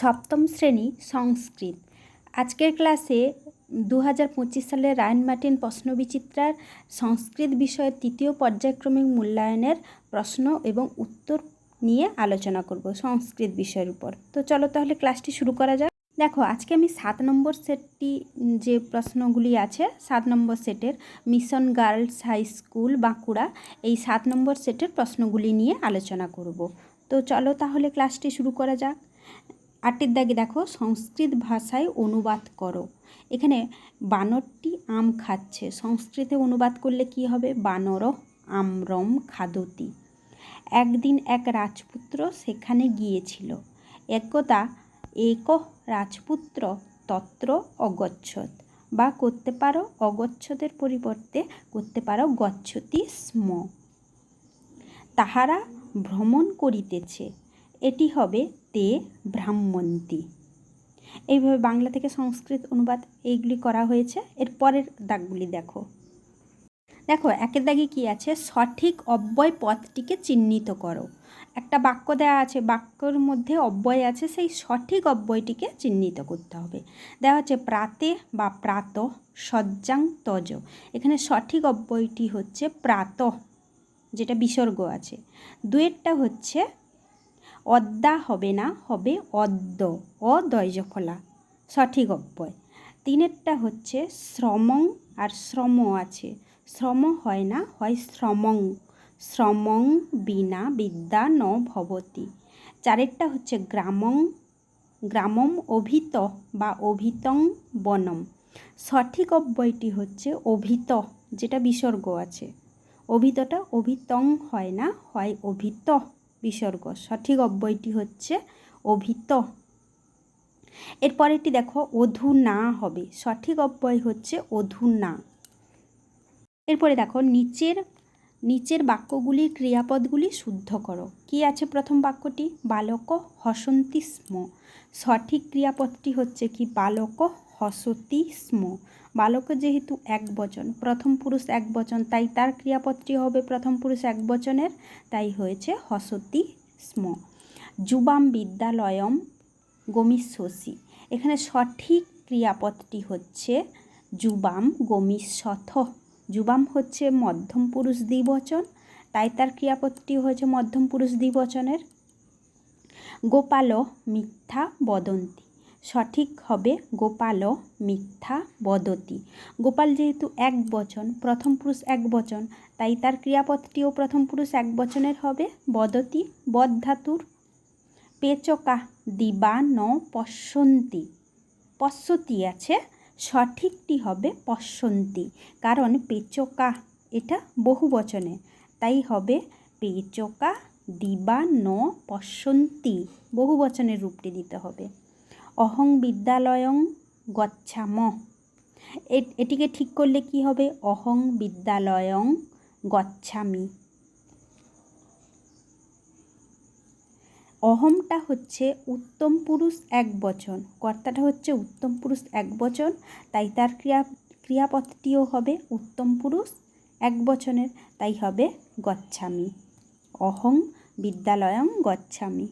সপ্তম শ্রেণি সংস্কৃত। আজকের ক্লাসে দু হাজার পঁচিশ সালের রায়ন মার্টিন প্রশ্নবিচিত্রার সংস্কৃত বিষয়ের তৃতীয় পর্যায়ক্রমিক মূল্যায়নের প্রশ্ন এবং উত্তর নিয়ে আলোচনা করব সংস্কৃত বিষয়ের উপর। তো চলো তাহলে ক্লাসটি শুরু করা যাক। দেখো, আজকে আমি সাত নম্বর সেটটি যে প্রশ্নগুলি আছে, সাত নম্বর সেটের mission girls high school Bankura, এই সাত নম্বর সেটের প্রশ্নগুলি নিয়ে আলোচনা করব। তো চলো তাহলে ক্লাসটি শুরু করা যাক। আটের দাগে দেখো, সংস্কৃত ভাষায় অনুবাদ করো। এখানে বানরটি আম খাচ্ছে। সংস্কৃতে অনুবাদ করলে কি হবে? বানর আমরম খাদতি। একদিন এক রাজপুত্র সেখানে গিয়েছিল। একদা এক রাজপুত্র তত্র অগচ্ছত বা করতে পারো অগচ্ছদের পরিবর্তে করতে পারো গচ্ছতি স্ম। তাহারা ভ্রমণ করিতেছে। এটি হবে তে ব্রাহ্মন্তী। এইভাবে বাংলা থেকে সংস্কৃত অনুবাদ এইগুলি করা হয়েছে। এর পরের দাগগুলি দেখো। দেখো, একের দাগে কি আছে? সঠিক অব্যয় পথটিকে চিহ্নিত করো। একটা বাক্য দেওয়া আছে, বাক্যর মধ্যে অব্যয় আছে, সেই সঠিক অব্যয়টিকে চিহ্নিত করতে হবে। দেওয়া হচ্ছে প্রাতে বা প্রাত, সজ্জাং তজ। এখানে সঠিক অব্যয়টি হচ্ছে প্রাত, যেটা বিসর্গ আছে। দুয়েরটা হচ্ছে অদ্যা হবে না, হবে অদ্য অদয়জফলা সঠিক অব্যয়। তিনেরটা হচ্ছে শ্রমং আর শ্রম আছে। শ্রম হয় না, হয় শ্রমং। শ্রমং বিনা বিদ্যা ন ভবতি। চারেরটা হচ্ছে গ্রামং, গ্রামম অভিত বা অভিতং বনম। সঠিক অব্যয়টি হচ্ছে অভিত, যেটা বিসর্গ আছে। অভিতটা অভিতং হয় না, হয় অভিত। বিসর্গ। সঠিক অব্যয়টি হচ্ছে অভিত এরপরেরটি দেখো, অধু না হবে। সঠিক অব্যয় হচ্ছে অধু না। এরপরে দেখো, নিচের নিচের বাক্যগুলির ক্রিয়াপদগুলি শুদ্ধ করো। কি আছে প্রথম বাক্যটি? বালক হসন্তি স্ম। সঠিক ক্রিয়াপদটি হচ্ছে কি? বালক হসতি স্ম বালক যেহেতু এক বচন, প্রথম পুরুষ এক বচন, তাই তার ক্রিয়াপদটি হবে প্রথম পুরুষ এক বচনের, তাই হয়েছে হসতি স্ম যুবাম বিদ্যালয়ম গমিষ্যসি। এখানে সঠিক ক্রিয়াপদটি হচ্ছে যুবাম গমিষ্যথ। যুবাম হচ্ছে মধ্যম পুরুষ দ্বিবচন, তাই তার ক্রিয়াপদটি হয়েছে মধ্যম পুরুষ দ্বিবচনের। গোপাল মিথ্যা বদন্তি। সঠিক হবে গোপাল মিথ্যা বদতি। গোপাল যেহেতু এক বচন, প্রথম পুরুষ এক বচন, তাই তার ক্রিয়াপদটিও প্রথম পুরুষ এক বচনের হবে। বদতি বদ ধাতুর পেচকা দিবা ন পশ্যন্তি। পশ্যতি আছে, সঠিকটি হবে পশ্যন্তি, কারণ পেচকা এটা বহু বচনে, তাই হবে পেচকা দিবা ন পশ্যন্তি। বহু বচনের রূপটি দিতে হবে। অহং বিদ্যালয়ং গচ্ছাম। এটিকে ঠিক করলে কি হবে? অহং বিদ্যালয়ং গচ্ছামি। অহমটা হচ্ছে উত্তম পুরুষ এক বচন। কর্তাটা হচ্ছে উত্তম পুরুষ এক বচন, তাই তার ক্রিয়া ক্রিয়াপদটিও হবে উত্তম পুরুষ এক বচনের, তাই হবে গচ্ছামি। অহং বিদ্যালয়ং গচ্ছামি।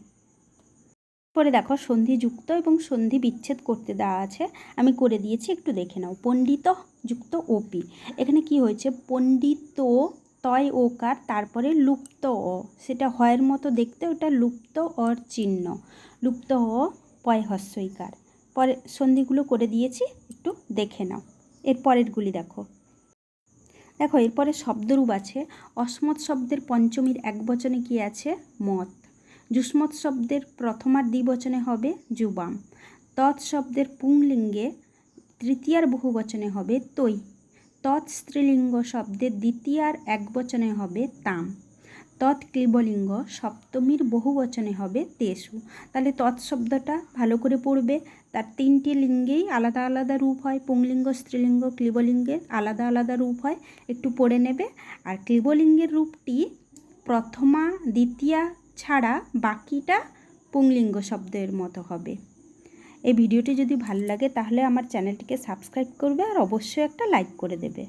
পরে দেখো সন্ধিযুক্ত এবং সন্ধি বিচ্ছেদ করতে দেওয়া আছে। আমি করে দিয়েছি, একটু দেখে নাও। পণ্ডিত যুক্ত ওপি। এখানে কি হয়েছে? পণ্ডিত তয় ওকার, তারপরে লুপ্ত অ। সেটা হয়ের মতো দেখতে, ওটা লুপ্ত অর চিহ্ন। লুপ্ত অ, পয় হস্যইকার। পরে সন্ধিগুলো করে দিয়েছি, একটু দেখে নাও। এর পরেরগুলি দেখো। দেখো, এরপরে শব্দরূপ আছে। অসমত শব্দের পঞ্চমীর এক বচনে কি আছে? মত। যুষ্মৎ শব্দের প্রথমার দ্বিবচনে হবে যুবাম। তৎ শব্দের পুংলিঙ্গে তৃতীয়ার বহুবচনে হবে তৈ। তৎ স্ত্রীলিঙ্গ শব্দের দ্বিতীয়ার একবচনে হবে তাম। তৎ ক্লীবলিঙ্গ সপ্তমীর বহুবচনে হবে তেসু। তাহলে তৎ শব্দটা ভালো করে পড়বে। তার তিনটি লিঙ্গেই আলাদা আলাদা রূপ হয়। পুংলিঙ্গ, স্ত্রীলিঙ্গ ক্লীবলিঙ্গের আলাদা আলাদা রূপ হয়। একটু পড়ে নেবে। আর ক্লিবলিঙ্গের রূপটি প্রথমা, দ্বিতীয়া ছাড়া বাকিটা পুংলিঙ্গ শব্দের মতো হবে। এই ভিডিওটি যদি ভালো লাগে তাহলে আমার চ্যানেলটিকে সাবস্ক্রাইব করবে আর অবশ্যই একটা লাইক করে দেবে।